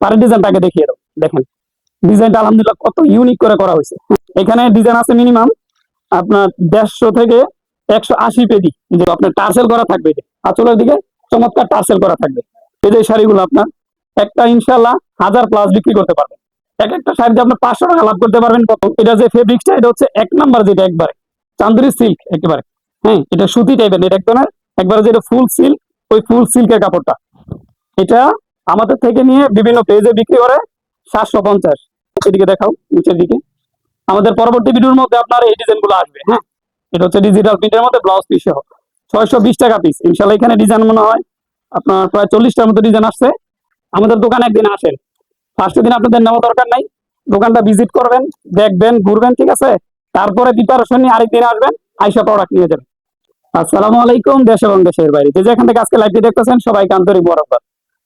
পারের ডিজাইনটাকে দেখিয়ে দাও, দেখেন। ডিজাইনটা আলহামদুলিল্লাহ কত ইউনিক করে করা হয়েছে। এখানে ডিজাইন আছে মিনিমাম আপনার দেড়শো থেকে একশো আশি পেডি যে আপনার টার্সেল করা থাকবে আঁচলের দিকে চমৎকার টার্সেল করা থাকবে। এই যে শাড়িগুলো আপনার, একটা ইনশাল্লাহ হাজার প্লাস বিক্রি করতে পারবেন। এক একটা শাড়িতে আপনি পাঁচশো টাকা লাভ করতে পারবেন কত? এটা যে ফেব্রিক্সটা এটা হচ্ছে এক নাম্বার যেটা একবারে। চান্দুরি সিল্ক একেবারে। হ্যাঁ এটা সুতি টাইপের এটা এক ধরনের একবারে যেটা ফুল সিল্ক ওই ফুল সিল্কের কাপড়টা। এটা আমাদের থেকে নিয়ে বিভিন্ন পেজে বিক্রি করে সাতশো পঞ্চাশ। এদিকে দেখাও, নিচের দিকে। আমাদের পরবর্তী ভিডিওর মধ্যে আপনার এই ডিজাইনগুলো আসবে হ্যাঁ? এটা হচ্ছে ডিজিটাল প্রিন্টের মধ্যে ব্লাউজ পিস সহ। ছয়শো বিশ টাকা পিস ইনশাল্লাহ এখানে ডিজাইন মনে হয় আপনার প্রায় চল্লিশটার মতো ডিজাইন আসছে। আমাদের দোকানে একদিন আসেন। ফার্স্টের দিন আপনাদের নেওয়া দরকার নাই। দোকানটা ভিজিট করবেন, দেখবেন, ঘুরবেন, ঠিক আছে? তারপরে প্রিপারেশন নিয়ে আরেকদিন আসবেন, আইসা প্রোডাক্ট নিয়ে যাবেন। আসসালামু আলাইকুম, দেশ এবং দেশের বাইরে। যে যেখান থেকে আজকে লাইভটি দেখতেছেন, সবাইকে আন্তরিক বরাবর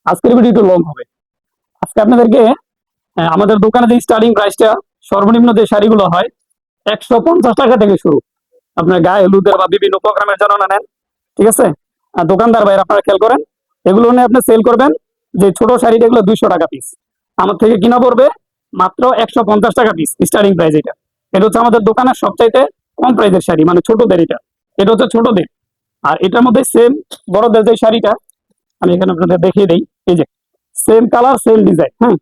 আজকের ভিডিও একটু লং হবে। আজকে আপনাদেরকে আমাদের দোকানে যে স্টার্টিং প্রাইসটা সর্বনিম্ন যে শাড়িগুলো হয়, একশো পঞ্চাশ টাকা থেকে শুরু। আপনার গায়ে হলুদের বা বিভিন্ন প্রোগ্রামের জন্য নেন, ঠিক আছে? আর দোকানদার বাইরে আপনারা খেয়াল করেন, এগুলো নিয়ে আপনি সেল করবেন, যে ছোট শাড়িটা এগুলো দুইশো টাকা পিস আমার থেকে কিনা পড়বে মাত্র একশো পঞ্চাশ টাকা পিস স্টার্টিং প্রাইস এটা। এটা হচ্ছে আমাদের দোকানের সবচাইতে কম প্রাইসের শাড়ি মানে ছোটদের এটা। এটা হচ্ছে ছোটদের। আর এটার মধ্যে সেম বড়দের যে শাড়িটা আমি এখানে আপনাদের দেখিয়ে দিই। এই যে সেম কালার সেম ডিজাইন হ্যাঁ?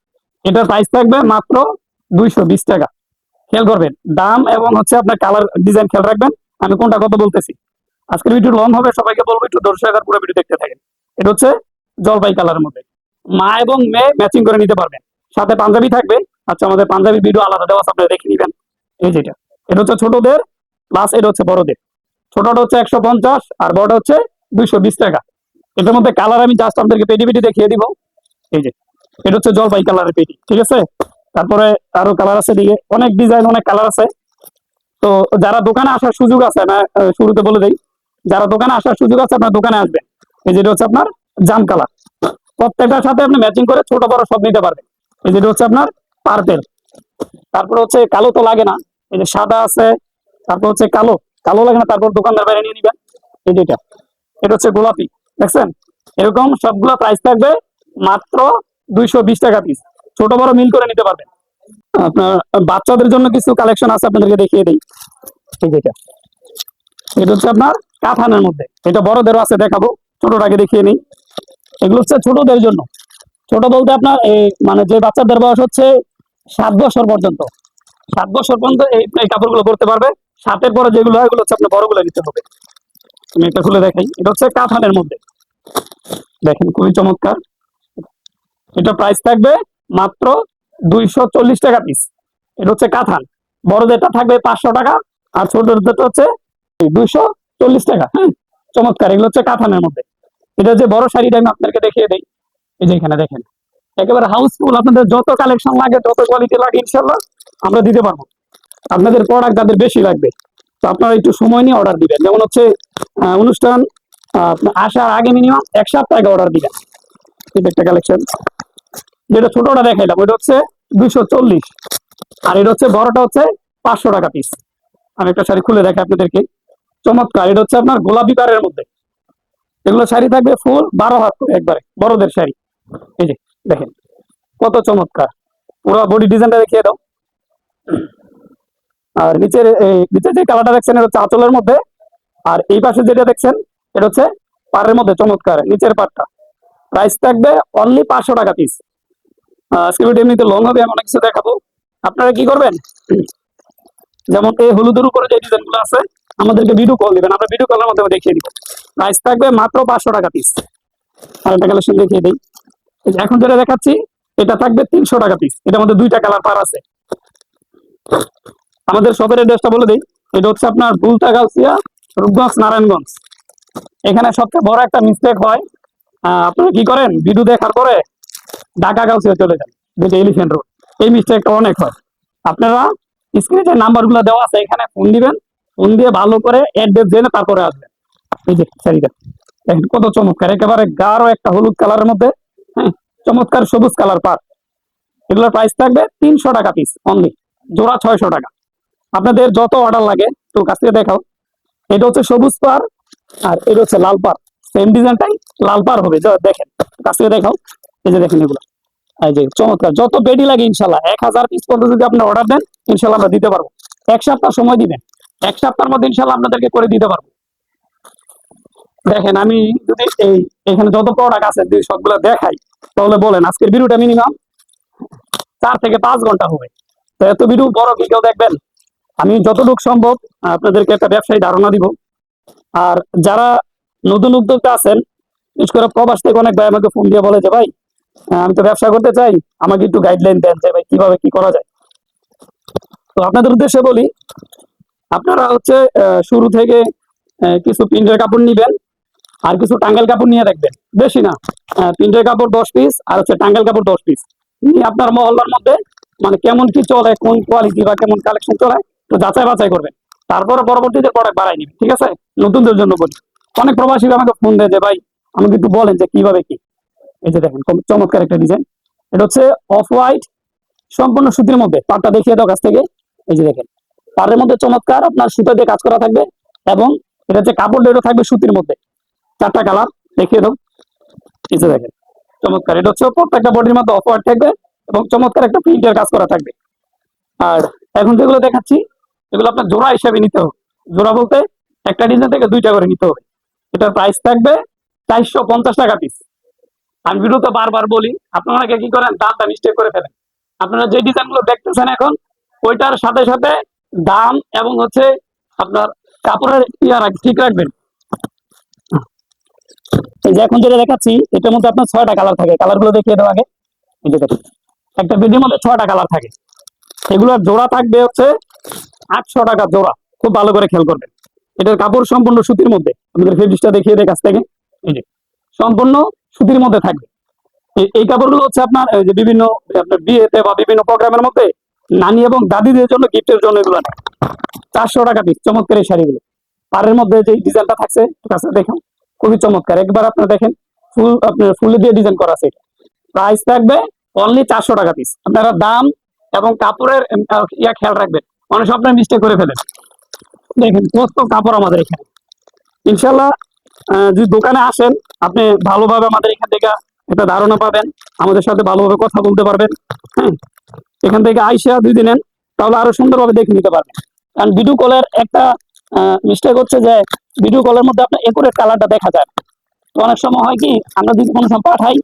এটার প্রাইস থাকবে মাত্র দুইশো বিশ টাকা। খেয়াল করবেন দাম এবং হচ্ছে আপনার কালার ডিজাইন খেয়াল রাখবেন। আমি কোনটা কত বলতেছি? আজকের ভিডিও লং হবে সবাইকে বলব একটু দর্শক আর পুরো ভিডিও দেখতে থাকেন। এটা হচ্ছে জলপাই কালারের মধ্যে। মা এবং মেয়ে ম্যাচিং করে নিতে পারবেন। সাথে পাঞ্জাবি থাকবে। আচ্ছা আমাদের পাঞ্জাবি ভিডিও আলাদা দেওয়া আছে, আপনারা দেখে নিবেন। এই যেটা এটা। হচ্ছে ছোটদের প্লাস এটা হচ্ছে বড়দের। ছোটটা হচ্ছে একশো পঞ্চাশ আর বড়টা হচ্ছে দুইশো বিশ টাকা। এটার মধ্যে কালার আমি জাস্ট আপনাদেরকে পেটি পেটি দেখিয়ে দিব। এই যে, এটা হচ্ছে জলপাই কালারের পেটি, ঠিক আছে? তারপরে আরও কালার আছে দিকে অনেক ডিজাইন অনেক কালার আছে। তো যারা দোকানে আসার সুযোগ আছে না শুরুতে বলে দেই, যারা দোকানে আসার সুযোগ আছে, আপনার দোকানে আসবেন। এই যেটা হচ্ছে আপনার জাম কালার প্রত্যেকটার সাথে আপনি ম্যাচিং করে ছোট বড় সব নিতে পারবেন। এই যেটা হচ্ছে আপনার পার্পেল তারপর হচ্ছে কালো তো লাগে না। এই যে সাদা আছে, তারপর হচ্ছে কালো। কালো লাগে না, তারপর দোকানদার বাইরে নিয়ে নিবেন। এই যেটা এটা হচ্ছে গোলাপি। দেখছেন? এরকম সবগুলো প্রাইস থাকবে মাত্র দুইশো বিশ টাকা পিস ছোট বড় মিল করে নিতে পারবেন। আপনার, বাচ্চাদের জন্য কিছু কালেকশন আছে, আপনাদেরকে দেখিয়ে দিই। এই যেটা এটা। হচ্ছে আপনার কাফানের মধ্যে। এটা বড়দেরও আছে, দেখাবো। ছোটটাকে দেখিয়ে নিই। এগুলো হচ্ছে ছোটদের জন্য। ছোট বলতে আপনার এই মানে যে বাচ্চাদের বয়স হচ্ছে সাত বছর পর্যন্ত। সাত বছর পর্যন্ত এই এই কাপড়গুলো করতে পারবে। সাতের পরে যেগুলো হয়, এগুলো হচ্ছে আপনার বড়গুলো নিতে হবে। আমি একটা খুলে দেখাই। এটা হচ্ছে কাফানের মধ্যে। দেখেন, খুবই চমৎকার। এটা প্রাইস থাকবে মাত্র দুইশো চল্লিশ টাকা পিস এটা হচ্ছে কাঁথান বড়দেরটা থাকবে পাঁচশো টাকা আর ছোটদেরটা হচ্ছে দুইশো চল্লিশ টাকা। হ্যাঁ চমৎকার। এগুলো হচ্ছে কাঁথানের মধ্যে। এটা যে বড় শাড়িটা আমি আপনাদেরকে দেখিয়ে দিই। এই যে এখানে দেখেন, একেবারে হাউসফুল আপনাদের যত কালেকশন লাগে, যত কোয়ালিটি লাগে ইনশাল্লাহ আমরা দিতে পারব। আপনাদের প্রোডাক্ট যাদের বেশি লাগবে, তো আপনারা একটু সময় নিয়ে অর্ডার দিবেন। যেমন হচ্ছে অনুষ্ঠান আসার আগে মিনিমাম এক সপ্তাহ আগে অর্ডার দিবেন। একটা কালেকশন যেটা ছোটটা দেখাইলাম ওটা হচ্ছে দুইশো চল্লিশ। আর এটা হচ্ছে বড়টা হচ্ছে পাঁচশো টাকা পিস আমি একটা শাড়ি খুলে দেখাই আপনাদেরকে। চমৎকার, এটা হচ্ছে আপনার গোলাপি কারের মধ্যে। এগুলো শাড়ি থাকবে ফুল বারো হাত একবারে, বড়দের শাড়ি। এই যে, দেখেন, কত চমৎকার। পুরো বডি ডিজাইনটা দেখিয়ে দাও। আর নিচের নিচের যে কালারটা দেখছেন, এটা হচ্ছে আঁচলের মধ্যে। আর এই পাশে যেটা দেখছেন এটা হচ্ছে পাড়ের মধ্যে, চমৎকার, নিচের পাটটা প্রাইস থাকবে অনলি পাঁচশো টাকা পিস আজকে ভিডিও এমনিতে লং হবে, আমি অনেক কিছু দেখাবো। আপনারা কি করবেন? যেমন এই হলুদের উপরে যে ডিজাইনগুলো আছে, আমাদেরকে ভিডিও কল দিবেন, আমরা ভিডিও কলের মাধ্যমে দেখিয়ে দিব। প্রাইস থাকবে মাত্র পাঁচশো টাকা পিস আর একটা কালেকশন দেখিয়ে দিই। এখন যেটা দেখাচ্ছি, এটা থাকবে তিনশো টাকা পিস এটার মধ্যে দুইটা কালার পার আছে। আমাদের শপের অ্যাড্রেসটা বলে দিই। এটা হচ্ছে আপনার বুলতা গাউসিয়া, রূপগঞ্জ, নারায়ণগঞ্জ। এখানে সবচেয়ে বড় একটা মিস্টেক হয়। আহ, আপনারা কি করেন? ভিডিও দেখার পরে ঢাকা গাউসিয়া চলে যান যেটা এলিফেন্ট রোড এই মিস্টেকটা অনেক হয়। আপনারা স্ক্রিনে যে নাম্বারগুলো দেওয়া আছে এখানে ফোন দিবেন ফোন দিয়ে ভালো করে অ্যাড্রেস জেনে তারপরে আসবেন। এই যে শাড়িটা দেখেন কত চমৎকার একেবারে গাঢ় একটা হলুদ কালারের মধ্যে হ্যাঁ চমৎকার সবুজ কালার পার। এগুলোর প্রাইস থাকবে তিনশো টাকা পিস অনলি জোড়া ছয়শো টাকা। আপনাদের যত অর্ডার লাগে তো কাছ থেকে দেখাও। এটা হচ্ছে সবুজ পার আর এটা হচ্ছে লাল পার সেম ডিজাইনটাই লাল পার হবে। দেখেন, কাছ থেকে দেখাও। এই যে দেখেন এগুলো। এই যে চমৎকার। যত বেডি লাগে ইনশাল্লাহ এক হাজার পিস পর্যন্ত যদি আপনি অর্ডার দেন ইনশাল্লাহ আমরা দিতে পারব। এক সপ্তাহ সময় দিবেন। এক সপ্তাহের মধ্যে ইনশাল্লাহ আপনাদেরকে করে দিতে পারব। দেখেন, আমি যদি এই, এখানে যত প্রোডাক্ট আছে, যদি সবগুলো দেখাই, তাহলে বলেন, আজকের ভিডিওটা মিনিমাম চার থেকে পাঁচ ঘণ্টা হবে। তো এত ভিডিও বড় ভিডিও দেখবেন? আমি যতটুকু সম্ভব আপনাদেরকে একটা ব্যবসায়ী ধারণা দিব। আর যারা নতুন উদ্যোক্তা আছেন, বিশেষ করে প্রবাস থেকে অনেক ভাই আমাকে ফোন দিয়ে বলে যে, ভাই আমি তো ব্যবসা করতে চাই, আমাকে একটু গাইডলাইন দেন যে, ভাই, কীভাবে কি করা যায়? তো আপনাদের উদ্দেশ্যে বলি, আপনারা হচ্ছে শুরু থেকে কিছু প্রিন্টের কাপড় নিবেন আর কিছু টাঙ্গাল কাপড় নিয়ে রাখবেন। বেশি না প্রিন্টের কাপড় দশ পিস আর হচ্ছে টাঙ্গাল কাপড় দশ পিস নিয়ে আপনার মহল্লার মধ্যে মানে কেমন কি চলে, কোন কোয়ালিটি বা কেমন কালেকশন চলে, তো যাচাই বাছাই করবেন। তারপরে পরবর্তীতে প্রোডাক্ট বাড়াই নিবেন ঠিক আছে? নতুনদের জন্য বলি। অনেক প্রবাসী আমাকে ফোন দেয় যে, ভাই, আমাকে একটু বলেন যে কীভাবে কি? এই যে দেখেন চমৎকার একটা ডিজাইন এটা হচ্ছে অফ হোয়াইট সম্পূর্ণ সুতির মধ্যে। পাটটা দেখিয়ে দাও কাছ থেকে। এই যে দেখেন, পাড়ের মধ্যে চমৎকার আপনার সুতো দিয়ে কাজ করা থাকবে এবং এটা হচ্ছে কাপড় ডেটও থাকবে সুতির মধ্যে। চারটা কালার, দেখিয়ে দাও। এই যে দেখেন, চমৎকার। এটা হচ্ছে প্রত্যেকটা বডির মধ্যে অফ হোয়াইট থাকবে এবং চমৎকার একটা প্রিন্টের কাজ করা থাকবে। আর এখন যেগুলো দেখাচ্ছি এগুলো আপনার জোড়া হিসাবে নিতে হবে। জোড়া বলতে একটা ডিজাইন থেকে দুইটা করে নিতে হবে। এটার প্রাইস থাকবে চারশো পঞ্চাশ টাকা পিস আমি ভিডিওতে বারবার বলি, আপনারা কি করেন? দামটা মিস্টেক করে ফেলেন। আপনারা যে ডিজাইনগুলো দেখতেছেন এখন, ওইটার সাথে সাথে দাম এবং হচ্ছে আপনার কাপড়ের ইয়া ঠিক রাখবেন। এই যে এখন যেটা দেখাচ্ছি, এটার মধ্যে আপনার ছয়টা কালার থাকে। কালারগুলো দেখিয়ে দেওয়া আগে। একটা ভিডিওর মধ্যে ছয়টা কালার থাকে। এগুলোর জোড়া থাকবে হচ্ছে আটশো টাকা জোড়া। খুব ভালো করে খেয়াল করবেন। এটার কাপড় সম্পূর্ণ সুতির মধ্যে। আমাদের ফেব্রিক্সটা দেখিয়ে দেয় কাছ থেকে। এই যে, সম্পূর্ণ সুতির মধ্যে থাকবে। এই- কাপড়গুলো হচ্ছে আপনার যে বিভিন্ন, আপনার বিয়েতে বা বিভিন্ন প্রোগ্রামের মধ্যে নানি এবং দাদিদের জন্য গিফটের জন্য এগুলো চারশো টাকা পিস চমৎকার এই শাড়িগুলো। পাড়ের মধ্যে যে ডিজাইনটা থাকছে কাছে দেখুন। খুবই চমৎকার। একবার আপনার দেখেন, ফুল, আপনার ফুল দিয়ে ডিজাইন করা আছে প্রাইস থাকবে অনলি চারশো টাকা পিস আপনারা দাম এবং কাপড়ের ইয়া খেয়াল রাখবেন। অনেক আপনার মিস্টেক করে ফেলেন। দেখেন কত কাপড় আমাদের এখানে। ইনশাল্লাহ যদি দোকানে আসেন আপনি ভালোভাবে আমাদের এখান থেকে একটা ধারণা পাবেন আমাদের সাথে ভালোভাবে কথা বলতে পারবেন হ্যাঁ? এখান থেকে আইসা দুই দিন নেন, তাহলে আরও সুন্দরভাবে দেখে নিতে পারবেন। কারণ ভিডিও কলের একটা মিস্টেক হচ্ছে যে ভিডিও কলের মধ্যে আপনার একুরেট কালারটা দেখা যায়। তো অনেক সময় হয় কি আমরা যদি কোনো সময় পাঠাই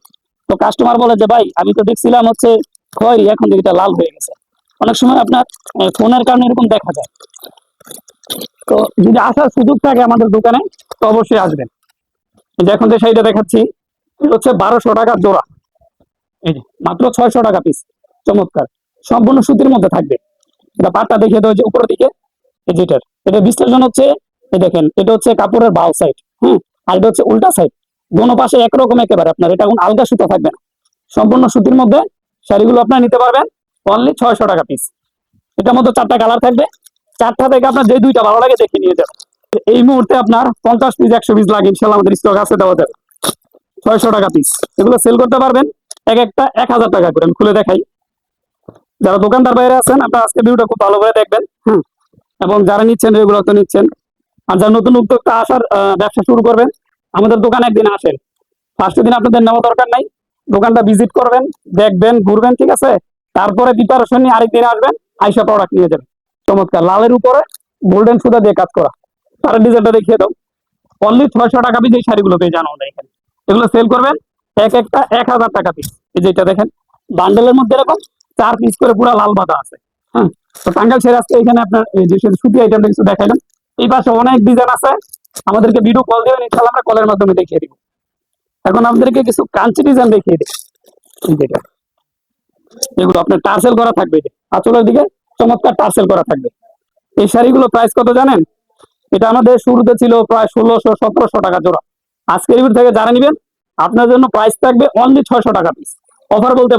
তো কাস্টমার বলে যে ভাই আমি তো দেখছিলাম হচ্ছে খয়েরি এখন দেখি লাল হয়ে গেছে। অনেক সময় আপনার ফোনের কারণে এরকম দেখা যায়। তো যদি আসার সুযোগ থাকে আমাদের দোকানে, তো অবশ্যই আসবেন। যে এখন যে শাড়িটা দেখাচ্ছি এটা হচ্ছে বারোশো টাকা জোড়া। এই যে, মাত্র ছয়শো টাকা পিস চমৎকার। সম্পূর্ণ সুতির মধ্যে থাকবে। এটা পাটটা দেখিয়ে দেওয়া যে উপরের দিকে এটার। এটা বিশ্লেষণ হচ্ছে দেখেন, এটা হচ্ছে কাপড়ের বাউ সাইড হ্যাঁ আর এটা হচ্ছে উল্টা সাইড দোনো পাশে একরকম একেবারে আপনার, এটা এখন আলগা সুতো থাকবে না। সম্পূর্ণ সুতির মধ্যে শাড়িগুলো আপনার নিতে পারবেন। অনলি ছয়শো টাকা পিস এটার মধ্যে চারটা কালার থাকবে। চারটা থেকে আপনার যে দুইটা ভালো লাগে দেখে নিয়ে যাবেন। এই মুহূর্তে আপনার পঞ্চাশ পিস একশো পিস লাগে ইনশাল্লাহ আমাদের স্টক আছে দেওয়া যাবে। ছয়শো টাকা পিস এগুলো সেল করতে পারবেন এক একটা এক হাজার টাকা করে। খুলে দেখাই। যারা দোকানদার বাইরে আছেন, আপনার আজকে ভিডিওটা খুব ভালো করে দেখবেন। হ্যাঁ এবং যারা নিচ্ছেন রেগুলার তো নিচ্ছেন। আর যারা নতুন উদ্যোক্তা আসার ব্যবসা শুরু করবেন, আমাদের দোকানে একদিন আসেন। ফার্স্ট দিন আপনাদের নেওয়া দরকার নাই। দোকানটা ভিজিট করবেন, দেখবেন, ঘুরবেন, ঠিক আছে? তারপরে প্রিপারেশন নিয়ে আরেকদিন আসবেন, আইসা প্রোডাক্ট নিয়ে যাবেন চমৎকার, লালের উপরে গোল্ডেন সুতা দিয়ে কাজ করা। তার ডিজাইনটা দেখিয়ে দাও। অনলি ছয়শো টাকা পিস এই শাড়িগুলো পেয়ে জানো এখানে। এগুলো সেল করবেন, এক একটা এক হাজার টাকা পিস এই যেটা দেখেন বান্ডেলের মধ্যে এরকম চার পিস করে পুরো লাল বাঁধা আছে। হ্যাঁ তো টাঙ্গাল ছেড়ে আজকে এখানে আপনার যে সুতি আইটেম কিছু দেখাইলাম। এই পাশে অনেক ডিজাইন আছে। আমাদেরকে ভিডিও কল দেবেন ইনশাল্লাহ আমরা কলের মাধ্যমে দেখিয়ে দিব। এখন আমাদেরকে কিছু কাঞ্চি ডিজাইন দেখিয়ে দিই। যেটা এগুলো আপনার টার্সেল করা থাকবে আঁচলের দিকে চমৎকার টার্সেল করা থাকবে। এই শাড়িগুলো প্রাইস কত জানেন? এটা আমাদের শুরুতে ছিল প্রায় ষোলোশো, সতেরোশো টাকা জোড়া। আজকের ভিডিও থেকে যারা নিবেন, আপনার জন্য প্রাইস থাকবে অনলি ছয়শো টাকা পিস অফার বলতে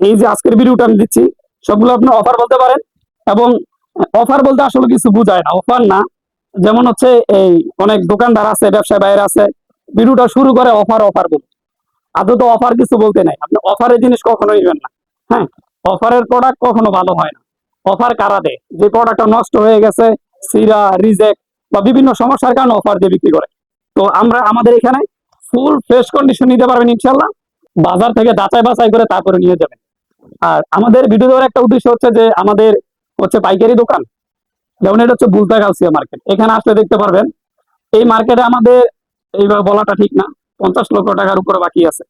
এই যে আজকের ভিডিওটা আমি দিচ্ছি, সবগুলো অফার বলতে পারেন। এবং অফার বলতে আসলে কিছু বোঝায় না। অফার না, যেমন হচ্ছে এই অনেক দোকানদার আছে, ব্যবসায় বাইরে আছে ভিডিওটা শুরু করে অফার অফার বলে আদৌ তো অফার কিছু বলতে নাই। আপনি অফারের জিনিস কখনো নেবেন না। হ্যাঁ অফারের প্রোডাক্ট কখনো ভালো হয় না। অফার কারা দেয়? যে প্রোডাক্টটা নষ্ট হয়ে গেছে সিরা রিজেক্ট বা বিভিন্ন সমস্যার কারণে অফার দিয়ে বিক্রি করে। তো আমরা আমাদের এখানে ফুল ফ্রেশ কন্ডিশন নিতে পারবেন ইনশাল্লাহ বাজার থেকে যাচাই বাছাই করে তারপরে নিয়ে যাবেন। আর আমাদের ভিডিও দেওয়ার একটা উদ্দেশ্য হচ্ছে যে আমাদের হচ্ছে পাইকারি দোকান। যেমন এটা হচ্ছে বুলতা গাউসিয়া মার্কেট এখানে আসলে দেখতে পারবেন, এই মার্কেটে আমাদের এইভাবে বলাটা ঠিক না, পঞ্চাশ লক্ষ টাকার উপরে বাকি আছে।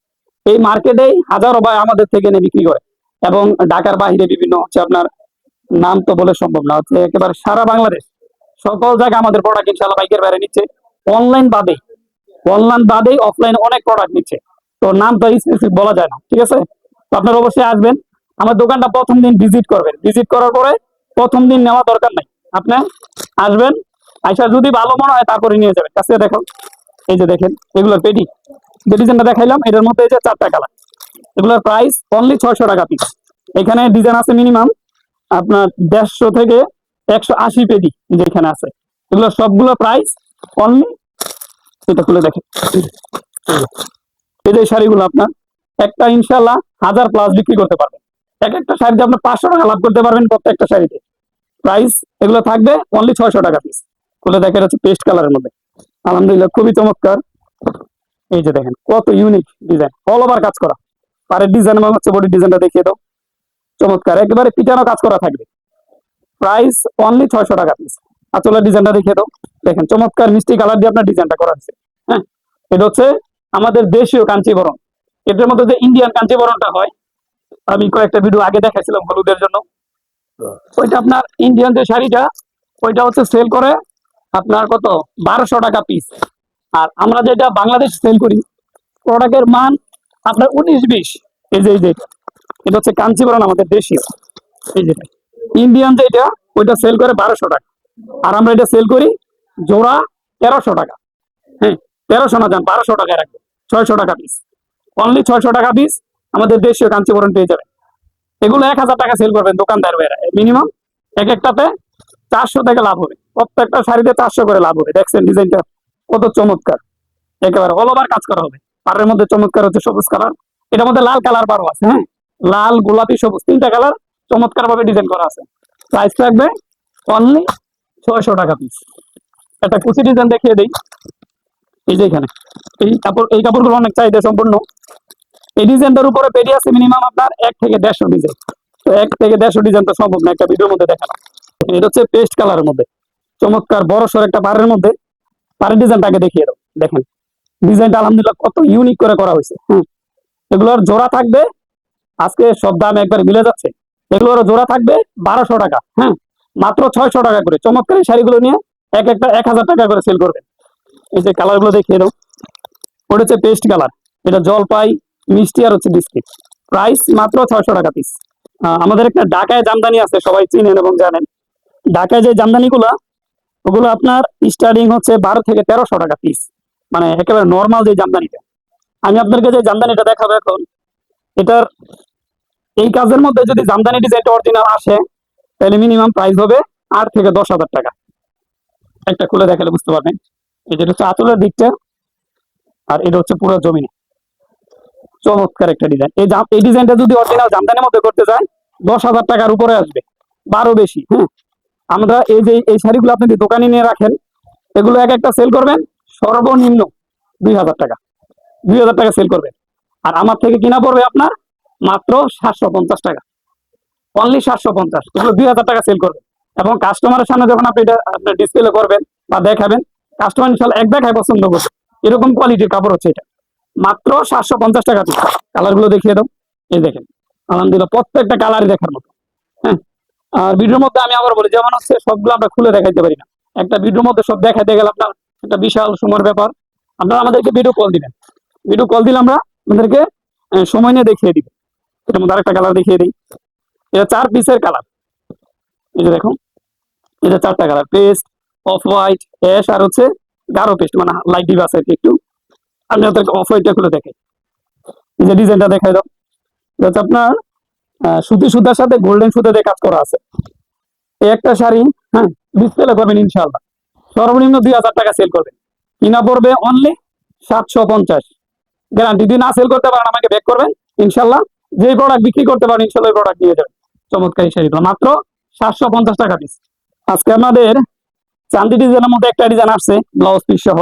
এই মার্কেটেই হাজারো ভাই আমাদের থেকে এনে বিক্রি করে। এবং ঢাকার বাইরে বিভিন্ন হচ্ছে আপনার নাম তো বলে সম্ভব না, হচ্ছে একেবারে সারা বাংলাদেশ। সকল জায়গায় আমাদের প্রোডাক্ট ইনশাল্লাহ বাইকের বাইরে নিচ্ছে। অনলাইন বাদে অনলাইন বাদেই অফলাইন অনেক প্রোডাক্ট নিচ্ছে। তো নাম তো স্পেসিফিক বলা যায় না, ঠিক আছে? তো আপনারা অবশ্যই আসবেন। আমার দোকানটা প্রথম দিন ভিজিট করবেন। ভিজিট করার পরে প্রথম দিন নেওয়া দরকার নাই। আপনি আসবেন, আইসা যদি ভালো মনে হয় তারপরে নিয়ে যাবেন। কাছে দেখো এই যে দেখেন, এগুলোর পেটি। যে ডিজাইনটা দেখাইলাম, এটার মধ্যে এই যে চারটা কালার এগুলোর প্রাইস অনলি ছয়শো টাকা পিস এখানে ডিজাইন আছে মিনিমাম আপনার দেড়শো থেকে একশো আশি পেটি যেখানে আছে। এগুলো সবগুলো প্রাইস অনলি এটা খুলে দেখেন। এই যে শাড়িগুলো আপনার, একটা ইনশাল্লাহ হাজার প্লাস বিক্রি করতে পারবেন। এক একটা শাড়িতে আপনার পাঁচশো টাকা লাভ করতে পারবেন প্রত্যেকটা শাড়িতে। প্রাইস এগুলো থাকবে অনলি ছয়শো টাকা পিস খুলে দেখেন হচ্ছে পেস্ট কালারের মধ্যে। আলহামদুলিল্লাহ খুবই চমৎকার। এই যে দেখেন, কত ইউনিক ডিজাইন অল ওভার কাজ করা। পারের ডিজাইন এবং হচ্ছে বডি ডিজাইনটা দেখিয়ে দাও। চমৎকার, একেবারে পিটানো কাজ করা থাকবে। প্রাইস অনলি ছয়শো টাকা পিস আচলের ডিজাইনটা দেখিয়ে দাও। দেখেন, চমৎকার মিষ্টি কালার দিয়ে আপনার ডিজাইনটা করা হয়েছে। হ্যাঁ এটা হচ্ছে আমাদের দেশীয় কাঞ্চিবরণ। এটার মধ্যে যে ইন্ডিয়ান কাঞ্চিবরণটা হয়, আমি কয়েকটা ভিডিও আগে দেখাইছিলাম হলুদের জন্য। ওইটা আপনার ইন্ডিয়ান যে শাড়িটা, ওইটা হচ্ছে সেল করে আপনার কত? বারোশো টাকা পিস আর আমরা যেটা বাংলাদেশ সেল করি প্রোডাক্টের মান আপনার উনিশ, বিশ। এই যে এই যে এটা। হচ্ছে কাঞ্চিবরণ আমাদের দেশীয়। এই যেটা ইন্ডিয়ান যেটা ওইটা সেল করে বারোশো টাকা। আর আমরা এটা সেল করি জোড়া তেরোশো টাকা। হ্যাঁ তেরোশো না যান বারোশো টাকায় রাখব। ছয়শো টাকা পিস অনলি ছয়শো টাকা পিস আমাদের দেশীয় কাঞ্চিবরণ পেয়ে যাবেন। এগুলো এক হাজার টাকা সেল করবেন দোকানদার ভাইয়েরা মিনিমাম এক একটাতে চারশো থেকে লাভ হবে। প্রত্যেকটা শাড়িতে চারশো করে লাভ হবে। দেখছেন ডিজাইনটা কত চমৎকার। একেবারে অল কাজ করা হবে। পাড়ের মধ্যে চমৎকার হচ্ছে সবুজ কালার। এটার মধ্যে লাল কালার বারো আছে হ্যাঁ? লাল, গোলাপি, সবুজ, তিনটা কালার চমৎকার ভাবে ডিজাইন করা আছে। প্রাইস থাকবে অনলি ছয়শো টাকা পিস একটা কুচি ডিজাইন দেখিয়ে দিই। এই যে এখানে। এই কাপড়, এই কাপড়গুলো অনেক চাহিদা সম্পূর্ণ এই ডিজাইনটার উপরে পেডি আছে মিনিমাম আপনার এক থেকে দেড়শো ডিজাইন তো এক থেকে দেড়শো ডিজাইন তো সম্ভব না, একটা ভিডিওর মধ্যে দেখানো এটা হচ্ছে পেস্ট কালারের মধ্যে। চমৎকার বড় সর একটা পাড়ের মধ্যে। পাড়ের ডিজাইনটাকে দেখিয়ে দাও। দেখেন। ডিজাইনটা আলহামদুলিল্লাহ কত ইউনিক করে করা হয়েছে। হ্যাঁ এগুলোর জোড়া থাকবে, আজকে সব দাম একবার মিলে যাচ্ছে। এগুলোর জোড়া থাকবে বারোশো টাকা হ্যাঁ মাত্র ছয়শো টাকা করে। চমৎকার শাড়িগুলো নিয়ে এক একটা এক হাজার টাকা করে সেল করবে। এই যে কালারগুলো দেখিয়ে দাও। ওটা হচ্ছে পেস্ট কালার এটা জলপাই, মিষ্টি আর হচ্ছে বিস্কিট প্রাইস মাত্র ছয়শো টাকা পিস আমাদের একটা ঢাকায় জামদানি আছে, সবাই চিনেন এবং জানেন। ঢাকায় যে জামদানিগুলো, ওগুলো আপনার স্টার্টিং হচ্ছে বারো থেকে তেরোশো টাকা পিস মানে একেবারে নর্মাল যে জামদানিটা। আমি আপনাদেরকে যে জামদানিটা দেখাবো এখন, এটার এই কাজের মধ্যে যদি জামদানি ডিজাইনটা অরিজিনাল আসে, তাহলে মিনিমাম প্রাইস হবে আট থেকে দশ হাজার টাকা। একটা খুলে দেখালে বুঝতে পারবেন। এই যেটা হচ্ছে আঁচলের দিকটা, আর এটা হচ্ছে পুরো জমিনে। চমৎকার একটা ডিজাইন এই এই ডিজাইনটা যদি অরিজিনাল জামদানির মধ্যে করতে যায় দশ হাজার টাকার উপরে আসবে, বারো বেশি হ্যাঁ। আমরা এই যে এই শাড়িগুলো আপনি দোকানে নিয়ে রাখেন, এগুলো এক একটা সেল করবেন সর্বনিম্ন দুই হাজার টাকা। দুই হাজার টাকা সেল করবেন আর আমার থেকে কিনা পড়বে আপনার মাত্র সাতশো পঞ্চাশ টাকা। অনলি সাতশো পঞ্চাশ। এগুলো দুই হাজার টাকা সেল করবেন এবং কাস্টমারের সামনে যখন আপনি এটা আপনার ডিসপ্লে করবেন বা দেখাবেন কাস্টমার ইনশাল্লাহ এক দেখায় পছন্দ করবে। এরকম কোয়ালিটির কাপড় হচ্ছে এটা। মাত্র সাতশো পঞ্চাশ টাকা পিস কালারগুলো দেখিয়ে দাও। এই দেখেন। আলহামদুলিল্লাহ প্রত্যেকটা কালারই দেখার মতো। হ্যাঁ? আর ভিডিওর মধ্যে আমি আবার বলি, যেমন হচ্ছে সবগুলো আমরা খুলে দেখাইতে পারি না। একটা ভিডিওর মধ্যে সব দেখাইতে গেলে আপনার একটা বিশাল সময়ের ব্যাপার। আপনারা আমাদেরকে ভিডিও কল দিবেন। ভিডিও কল দিলে আমরা আপনাদেরকে আহ, সময় নিয়ে দেখিয়ে দিব। এটার মধ্যে আরেকটা কালার দেখিয়ে দিই। এটা চার পিসের কালার এই যে দেখো এটা চারটা colour paste of white ash আর হচ্ছে গাঢ় পেস্ট মানে লাইট ডিপ আছে একটু। আমি আপনাদেরকে অফ হোয়াইটটা খুলে দেখাই এই যে ডিজাইনটা দেখাই দাও। এটা হচ্ছে আপনার সুতি সুতার সাথে গোল্ডেন সুতা দিয়ে কাজ করা আছে। একটা শাড়ি হ্যাঁ ডিসপ্লে করবেন ইনশাল্লাহ সর্বনিম্ন দুই হাজার টাকা সেল করবেন কিনা পড়বে অনলি সাতশো পঞ্চাশ। গ্যারান্টি যদি না সেল করতে পারেন, আমাকে ব্যাক করবেন। ইনশাল্লাহ যে প্রোডাক্ট বিক্রি করতে পারেন, ইনশাল্লাহ প্রোডাক্ট নিয়ে যাবেন। চমৎকার শাড়িগুলো। মাত্র সাতশো পঞ্চাশ টাকা পিস আজকে আমাদের চান্দি ডিজাইনের মধ্যে একটা ডিজাইন আসছে ব্লাউজ পিস সহ।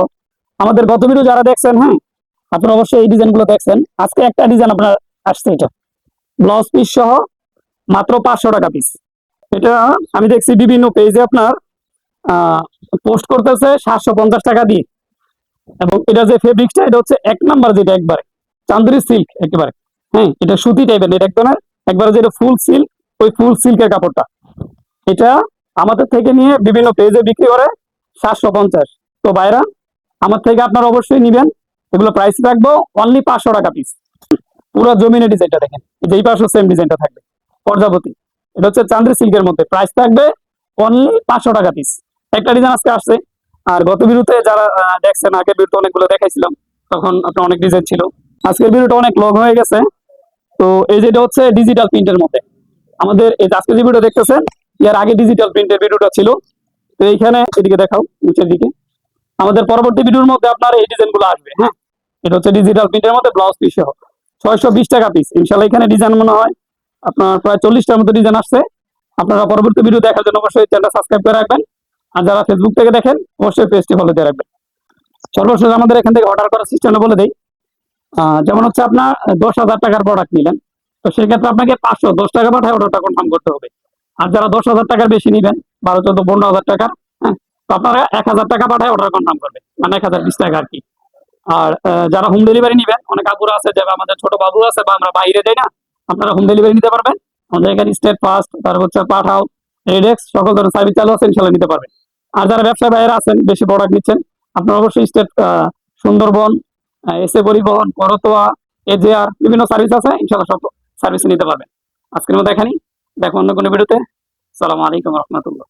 আমাদের গত ভিডিও যারা দেখছেন হ্যাঁ আপনারা অবশ্যই এই ডিজাইনগুলো দেখছেন। আজকে একটা ডিজাইন আপনার আসছে এটা। ব্লাউজ পিস সহ মাত্র পাঁচশো টাকা পিস এটা আমি দেখছি বিভিন্ন পেজে আপনার পোস্ট করতেছে সাতশো পঞ্চাশ টাকা দিয়ে। এবং এটা যে ফেব্রিক্সটা এটা হচ্ছে এক নাম্বার যেটা একবারে চান্দ্রি সিল্ক একেবারে। হ্যাঁ এটা সুতি টাইপের এটা একদম একবারে যেটা ফুল সিল্ক ওই ফুল সিল্কের কাপড়টা। এটা আমাদের থেকে নিয়ে বিভিন্ন পেজে বিক্রি করে সাতশো পঞ্চাশ। তো বাইরা আমার থেকে আপনারা অবশ্যই নিবেন। এগুলো প্রাইস রাখব অনলি পাঁচশো টাকা পিস পুরো জমিনের ডিজাইনটা দেখেন, এই যে এই পাশেও সেম ডিজাইনটা থাকবে। প্রজাপতি এটা হচ্ছে চান্দ্রি সিল্কের মধ্যে। প্রাইস থাকবে অনলি পাঁচশো টাকা পিস একটা ডিজাইন আজকে আসছে। আর গত বিরুতে যারা দেখছেন, আগের বিরুতে অনেকগুলো দেখাইছিলাম, তখন আপনার অনেক ডিজাইন ছিল। আজকের বিরুটা অনেক লং হয়ে গেছে। তো এই যেটা হচ্ছে ডিজিটাল প্রিন্টের মধ্যে। আমাদের এই আজকে যে ভিডিও দেখতেছেন, এর আগে ডিজিটাল প্রিন্টের ভিডিওটা ছিল। তো এইখানে, এদিকে দেখাও, নিচের দিকে। আমাদের পরবর্তী ভিডিওর মধ্যে আপনার এই ডিজাইনগুলো আসবে হ্যাঁ? এটা হচ্ছে ডিজিটাল প্রিন্টের মধ্যে ব্লাউজ পিস সহ। ছয়শো বিশ টাকা পিস ইনশাল্লাহ এখানে ডিজাইন মনে হয়, আপনার প্রায় চল্লিশটার মতো ডিজাইন আসছে। আপনারা পরবর্তী ভিডিও দেখার জন্য অবশ্যই চ্যানেলটা সাবস্ক্রাইব করে রাখবেন। আর যারা ফেসবুক থেকে দেখেন, অবশ্যই পেজটি ফলো দিয়ে রাখবেন। সর্বশেষ আমাদের এখান থেকে অর্ডার করার সিস্টেমে বলে দেই। যেমন হচ্ছে আপনার দশ হাজার টাকার প্রোডাক্ট নিলেন, তো সেক্ষেত্রে আপনাকে পাঁচশো, দশ টাকা পাঠায় অর্ডারটা কনফার্ম করতে হবে। আর যারা দশ হাজার টাকার বেশি নিবেন, বারো, চোদ্দ, পনেরো হাজার টাকার হ্যাঁ তো আপনারা এক হাজার টাকা পাঠায় অর্ডার কনফার্ম করবে মানে এক হাজার বিশ টাকা আর কি। আর যারা হোম ডেলিভারি নিবেন, অনেক আবুরা আছে, যারা আমাদের ছোট বাবু আছে বা আমরা বাইরে যাই না, আপনারা হোম ডেলিভারি নিতে পারবেন। আমাদের এখানে স্টেট ফাস্ট তারপর হচ্ছে পাঠাও রেডেক্স সকল ধরনের সার্ভিস চালু আছে ইনশাল্লাহ নিতে পারবেন। আর যারা ব্যবসায় বাইরে আছেন, বেশি প্রোডাক্ট নিচ্ছেন, আপনারা অবশ্যই স্টেট সুন্দরবন এসে পরিবহন, করতোয়া, এজেআর, বিভিন্ন সার্ভিস আছে ইনশাল্লাহ সব সার্ভিস নিতে পারবেন। আজকের মতো এখানেই। দেখো অন্য কোনো ভিডিওতে। সালামু আলাইকুম রহমতুল্লাহ।